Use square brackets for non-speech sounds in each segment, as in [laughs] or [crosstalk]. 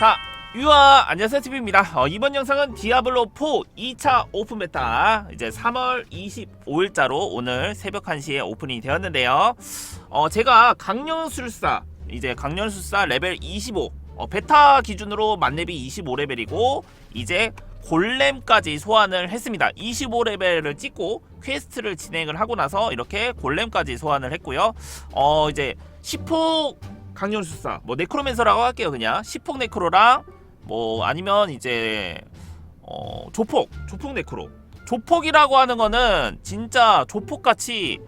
자, 유아 안녕하세요 TV입니다. 어, 이번 영상은 디아블로 4 2차 오픈 베타 이제 3월 25일자로 오늘 새벽 1시에 오픈이 되었는데요. 어, 제가 강령술사 이제 강령술사 레벨 25 어, 베타 기준으로 만렙이 25레벨이고 이제 골렘까지 소환을 했습니다. 25레벨을 찍고 퀘스트를 진행을 하고 나서 이렇게 골렘까지 소환을 했고요. 어 이제 10폭 강렬수사 뭐 네크로맨서라고 할게요 그냥. 10폭 네크로랑 뭐 아니면 이제 어 조폭 조폭 네크로. 조폭이라고 하는 거는 진짜 조폭같이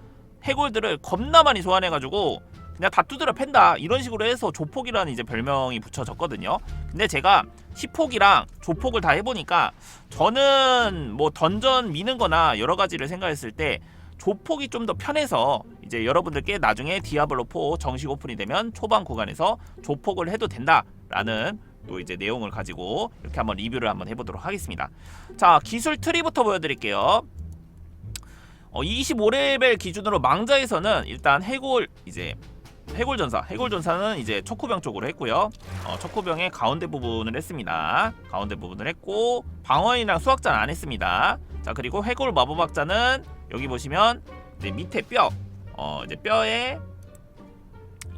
해골들을 겁나 많이 소환해가지고 그냥 다 두드려 팬다. 이런 식으로 해서 조폭이라는 이제 별명이 붙여졌거든요. 근데 제가 10폭이랑 조폭을 다 해보니까 저는 뭐 던전 미는 거나 여러 가지를 생각했을 때 조폭이 좀 더 편해서 이제 여러분들께 나중에 디아블로 4 정식 오픈이 되면 초반 구간에서 조폭을 해도 된다라는 또 이제 내용을 가지고 이렇게 한번 리뷰를 한번 해보도록 하겠습니다. 자 기술 트리부터 보여드릴게요. 어, 25레벨 기준으로 망자에서는 일단 해골 이제 해골 전사 해골 전사는 이제 초코병 쪽으로 했고요. 어, 초코병의 가운데 부분을 했습니다. 가운데 부분을 했고 방어인이랑 수학자는 안 했습니다. 자 그리고 해골 마법학자는 여기 보시면 밑에 뼈, 어 이제 뼈에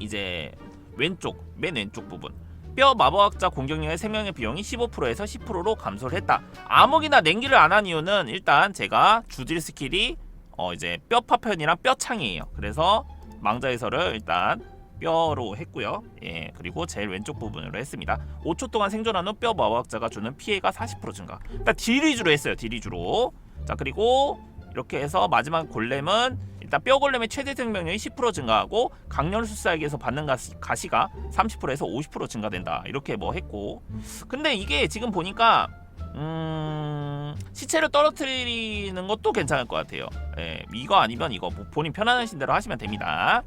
이제 왼쪽 맨 왼쪽 부분 뼈 마법학자 공격력의 생명의 비용이 15%에서 10%로 감소를 했다. 아무기나 냉기를 안 한 이유는 일단 제가 주질 스킬이 어 이제 뼈 파편이랑 뼈 창이에요. 그래서 망자에서를 일단 뼈로 했고요. 예, 그리고 제일 왼쪽 부분으로 했습니다. 5초 동안 생존한 후 뼈 마법학자가 주는 피해가 40% 증가. 일단 딜 위주로 했어요. 딜 위주로. 자, 그리고 이렇게 해서 마지막 골렘은 일단 뼈 골렘의 최대 생명력이 10% 증가하고 강렬술사에게서 받는 가시, 가시가 30%에서 50% 증가된다. 이렇게 뭐 했고. 근데 이게 지금 보니까 음... 시체를 떨어뜨리는 것도 괜찮을 것 같아요. 예, 이거 아니면 이거 뭐 본인 편안하신 대로 하시면 됩니다.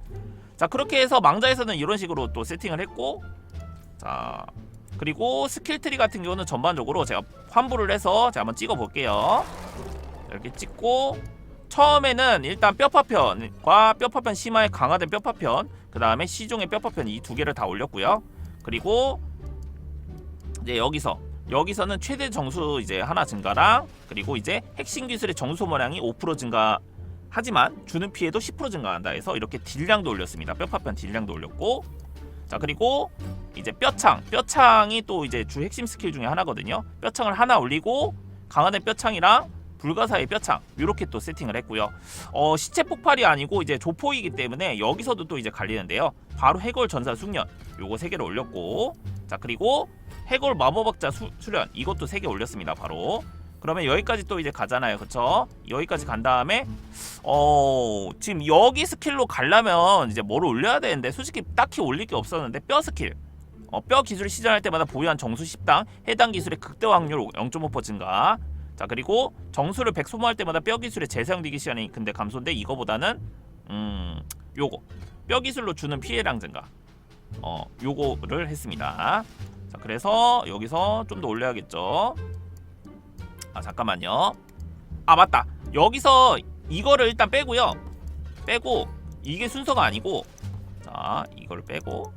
자 그렇게 해서 망자에서는 이런 식으로 또 세팅을 했고 자 그리고 스킬 트리 같은 경우는 전반적으로 제가 환불을 해서 제가 한번 찍어 볼게요. 이렇게 찍고 처음에는 일단 뼈파편과 뼈파편 심화에 강화된 뼈파편 그 다음에 시종의 뼈파편 이 두 개를 다 올렸고요. 그리고 이제 여기서 여기서는 최대 정수 이제 하나 증가랑 그리고 이제 핵심 기술의 정수 소모량이 5% 증가 하지만 주는 피해도 10% 증가한다 해서 이렇게 딜량도 올렸습니다. 뼈파편 딜량도 올렸고 자 그리고 이제 뼈창 뼈창이 또 이제 주 핵심 스킬 중에 하나거든요. 뼈창을 하나 올리고 강화된 뼈창이랑 불가사의 뼈창 이렇게 또 세팅을 했고요. 어 시체 폭발이 아니고 이제 조폭이기 때문에 여기서도 또 이제 갈리는데요. 바로 해골 전사 숙련 요거 세 개를 올렸고 자 그리고 해골 마법학자 수, 수련 이것도 세 개 올렸습니다. 바로 그러면 여기까지 또 이제 가잖아요. 그쵸? 여기까지 간 다음에 어 지금 여기 스킬로 가려면 이제 뭐를 올려야 되는데 솔직히 딱히 올릴 게 없었는데 뼈 스킬 어, 뼈 기술 시전할 때마다 보유한 정수 10당 해당 기술의 극대 확률 0.5% 증가 자 그리고 정수를 100 소모할 때마다 뼈 기술의 재사용되기 시간이 근데 감소인데 이거보다는 음 요거. 뼈 기술로 주는 피해량 증가. 어 요거를 했습니다. 자 그래서 여기서 좀 더 올려야겠죠? 아 잠깐만요. 아 맞다. 여기서 이거를 일단 빼고요. 빼고 이게 순서가 아니고 자 이거를 빼고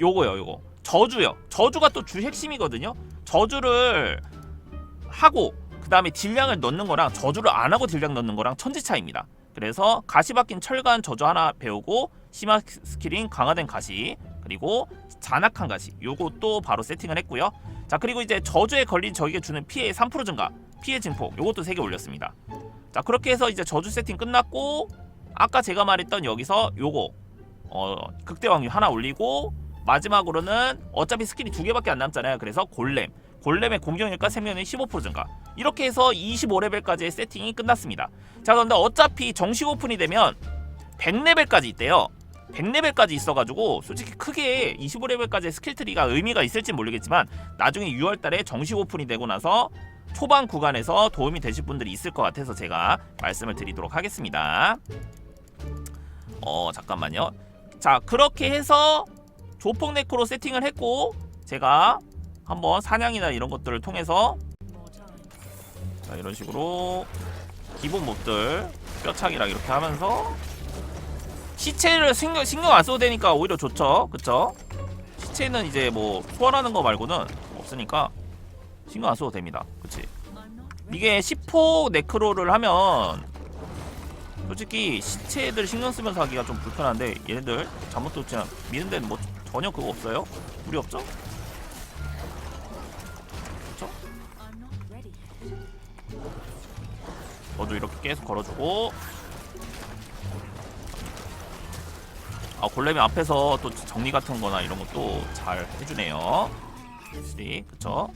요거요 요거. 저주요. 저주가 또 주 핵심이거든요. 저주를 하고 그 다음에 딜량을 넣는 거랑 저주를 안 하고 딜량 넣는 거랑 천지 차이입니다. 그래서 가시 박힌 철간 저주 하나 배우고 심화 스킬인 강화된 가시 그리고 잔악한 가시 요것도 바로 세팅을 했고요. 자 그리고 이제 저주에 걸린 적에게 주는 피해 3% 증가 피해 증폭 요것도 3개 올렸습니다. 자 그렇게 해서 이제 저주 세팅 끝났고 아까 제가 말했던 여기서 요거 어 극대 확률 하나 올리고 마지막으로는 어차피 스킬이 두 개밖에 안 남잖아요. 그래서 골렘 골렘의 공격력과 생명력 15% 증가 이렇게 해서 25레벨까지의 세팅이 끝났습니다 자 그런데 어차피 정식 오픈이 되면 100레벨까지 있대요 100레벨까지 있어가지고 솔직히 크게 25레벨까지의 스킬트리가 의미가 있을지 모르겠지만 나중에 6월달에 정식 오픈이 되고 나서 초반 구간에서 도움이 되실 분들이 있을 것 같아서 제가 말씀을 드리도록 하겠습니다. 어 잠깐만요. 자 그렇게 해서 조폭 네크로 세팅을 했고 제가 한번 사냥이나 이런 것들을 통해서 자 이런 식으로 기본 몹들 뼈창이랑 이렇게 하면서 시체를 신경, 신경 안 써도 되니까 오히려 좋죠 그쵸 시체는 이제 뭐 소환하는 거 말고는 없으니까 신경 안 써도 됩니다. 그치? 이게 10호 네크로를 하면 솔직히 시체들 신경 쓰면서 하기가 좀 불편한데 얘네들 잘못 뒀지 미는 데는 뭐 전혀 그거 없어요? 우리 없죠? 너도 이렇게 계속 걸어주고. 아 골렘이 앞에서 또 정리 같은 거나 이런 것도 잘 해주네요. 확실히 그쵸?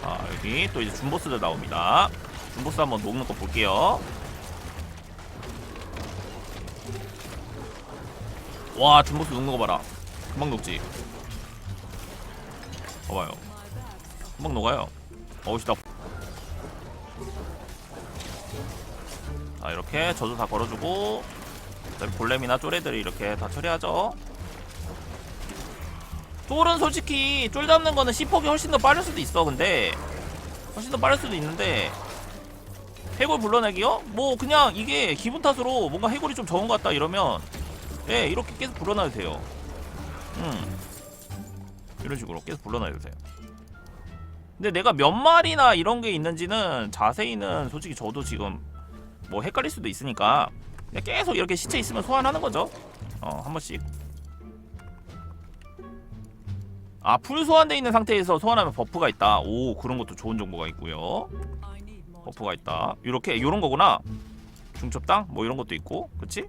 자 여기 또 이제 준보스들 나옵니다. 준보스 한번 녹는 거 볼게요. 와 준보스 녹는 거 봐라. 금방 녹지? 봐봐요. 금방 녹아요. 어우 씨 나 자 이렇게 저도 다 걸어주고 골렘이나 쪼레들이 이렇게 다 처리하죠. 쫄은 솔직히 쫄 잡는 거는 C4이 훨씬 더 빠를 수도 있어 근데. 훨씬 더 빠를 수도 있는데. 해골 불러내기요? 뭐 그냥 이게 기분 탓으로 뭔가 해골이 좀 적은 것 같다 이러면 예 이렇게 계속 불러놔도 돼요. 음. 이런 식으로 계속 불러놔도 돼요 근데 내가 몇 마리나 이런 게 있는지는 자세히는 솔직히 저도 지금 뭐 헷갈릴 수도 있으니까 그냥 계속 이렇게 시체 있으면 소환하는 거죠 어한 번씩 아, 풀 소환돼 있는 상태에서 소환하면 버프가 있다. 오, 그런 것도 좋은 정보가 있고요. 버프가 있다. 이렇게 이런 거구나. 중첩당 뭐 이런 것도 있고, 그렇지?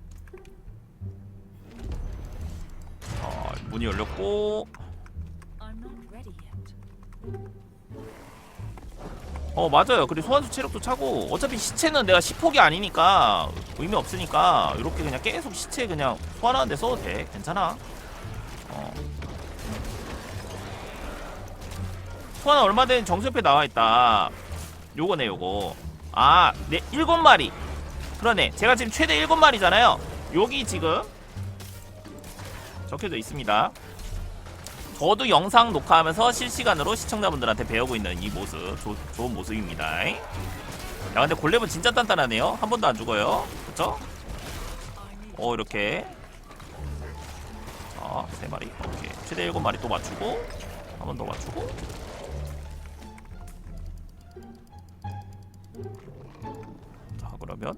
아, 문이 열렸고, 어 맞아요. 그리고 소환수 체력도 차고, 어차피 시체는 내가 10폭이 아니니까 의미 없으니까 이렇게 그냥 계속 시체 그냥 소환하는데 써도 돼. 괜찮아. 어. 소환 얼마 된 정수협에 나와 있다. 요거네 요거. 아, 네 일곱 마리. 그러네. 제가 지금 최대 일곱 마리잖아요. 여기 지금 적혀져 있습니다. 저도 영상 녹화하면서 실시간으로 시청자분들한테 배우고 있는 이 모습 조, 좋은 모습입니다. 야 근데 골렘은 진짜 단단하네요. 한 번도 안 죽어요. 그쵸? 어 이렇게 자세 마리 오케이 최대 일곱 마리 또 맞추고 한 번 더 맞추고 자 그러면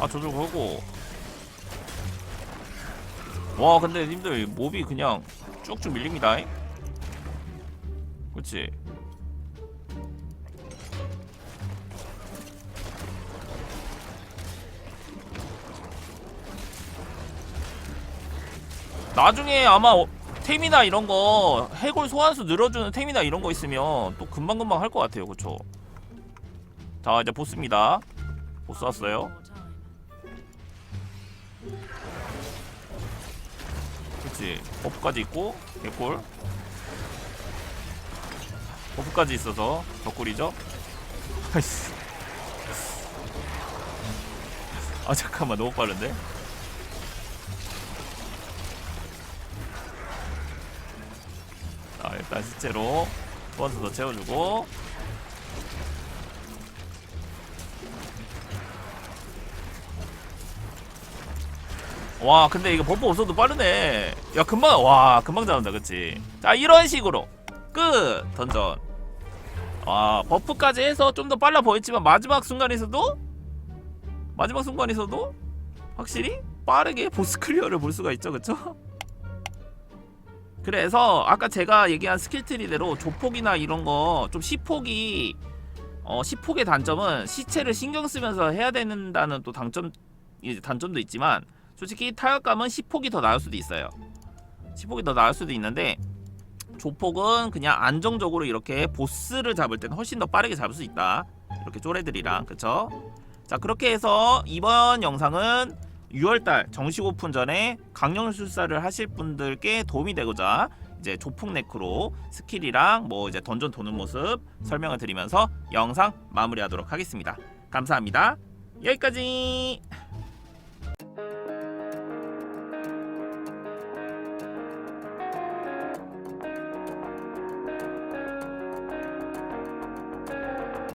아 저절 걸고. 와 근데 님들 몹이 그냥 쭉쭉 밀립니다. 그치? 나중에 아마 어- 템이나 이런 거 해골 소환수 늘어주는 템이나 이런 거 있으면 또 금방금방 할 것 같아요. 그쵸? 자 이제 보스입니다. 보스 왔어요 그치. 버프까지 있고 개꿀. 버프까지 있어서 덕꿀이죠? 아이씨 아 잠깐만. 너무 빠른데? 자 일단 실제로 번스 더 채워주고 와 근데 이거 버프 없어도 빠르네. 야 금방 와 금방 잡는다 그치? 자 이런 식으로 끝 던전. 와 버프까지 해서 좀 더 빨라 보였지만 마지막 순간에서도 마지막 순간에서도 확실히 빠르게 보스 클리어를 볼 수가 있죠 그쵸? [laughs] 그래서 아까 제가 얘기한 스킬트리대로 조폭이나 이런 거 좀 시폭이 어 시폭의 단점은 시체를 신경 쓰면서 해야 된다는 또 단점 단점도 있지만 솔직히 타격감은 시폭이 더 나을 수도 있어요. 시폭이 더 나을 수도 있는데 조폭은 그냥 안정적으로 이렇게 보스를 잡을 때는 훨씬 더 빠르게 잡을 수 있다. 이렇게 쪼레들이랑 그쵸? 자 그렇게 해서 이번 영상은 6월달 정식 오픈 전에 강령술사를 하실 분들께 도움이 되고자 이제 조풍 네크로 스킬이랑 뭐 이제 던전 도는 모습 설명을 드리면서 영상 마무리하도록 하겠습니다. 감사합니다. 여기까지.